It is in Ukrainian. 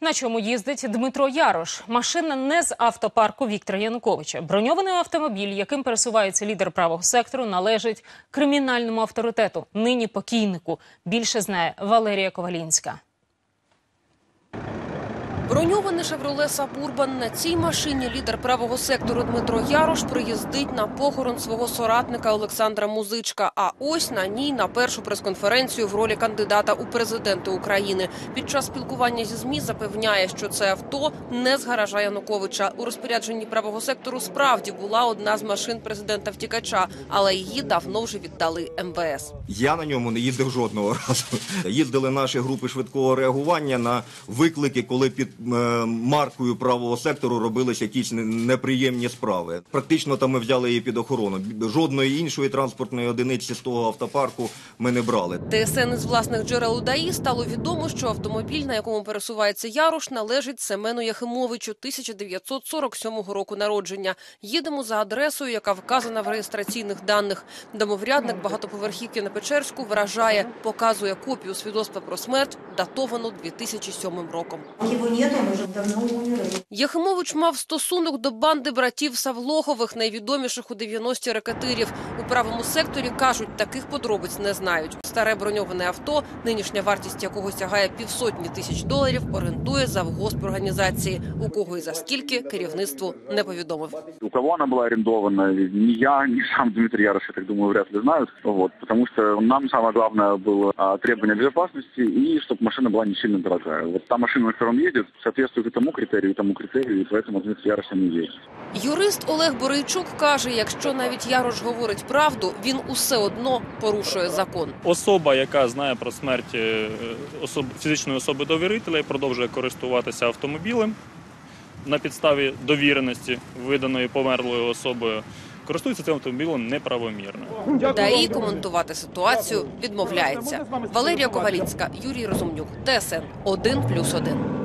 На чому їздить Дмитро Ярош? Машина не з автопарку Віктора Януковича. Броньований автомобіль, яким пересувається лідер правого сектору, належить кримінальному авторитету, нині покійнику. Більше знає Валерія Ковалінська. Броньований «Шевроле Сабурбан» на цій машині лідер правого сектору Дмитро Ярош приїздить на похорон свого соратника Олександра Музичка. А ось на ній на першу прес-конференцію в ролі кандидата у президенти України. Під час спілкування зі змі запевняє, що це авто не з гаража Януковича. У розпорядженні правого сектору справді була одна з машин президента втікача, але її давно вже віддали МВС. Я на ньому не їздив жодного разу. Їздили наші групи швидкого реагування на виклики, коли під маркою правого сектору робилися якісь не- неприємні справи. Практично там ми взяли її під охорону. Жодної іншої транспортної одиниці з того автопарку ми не брали. ТСН із власних джерел УДАІ стало відомо, що автомобіль, на якому пересувається Ярош, належить Семену Яхимовичу 1947 року народження. Їдемо за адресою, яка вказана в реєстраційних даних. Домоврядник багатоповерхівки на Печерську вражає, показує копію свідоцтва про смерть, датовану 2007 роком. Его нет, он уже давно умер. Яхимович мав стосунок до банди братів Савлохових, найвідоміших у 90-ті рекетирів. У правому секторі кажуть, таких подробиць не знають. Старе броньоване авто, нинішня вартість якого сягає півсотні тисяч доларів, орендує завгосп організації. У кого і за скільки керівництву не повідомив. У кого она была арендована, ни я, ни сам Дмитрий Ярош, я так думаю, вряд ли знают. Вот, потому что нам самое главное было а, требование безопасности и чтобы машина была не сильно дорогая. Вот та машина, на которой он едет, соответствует и тому критерию, и тому критерию, и поэтому Дмитрий Ярош не ездит. Юрист Олег Борейчук каже, якщо навіть Ярош говорить правду, він усе одно порушує закон. Особа, яка знає про смерть е, особ... фізичної особи довірителя і продовжує користуватися автомобілем на підставі довіреності, виданої померлою особою, користується цим автомобілем неправомірно. ДАІ коментувати ситуацію відмовляється. Валерія Ковалінська, Юрій Розумнюк, ТСН 1+,1.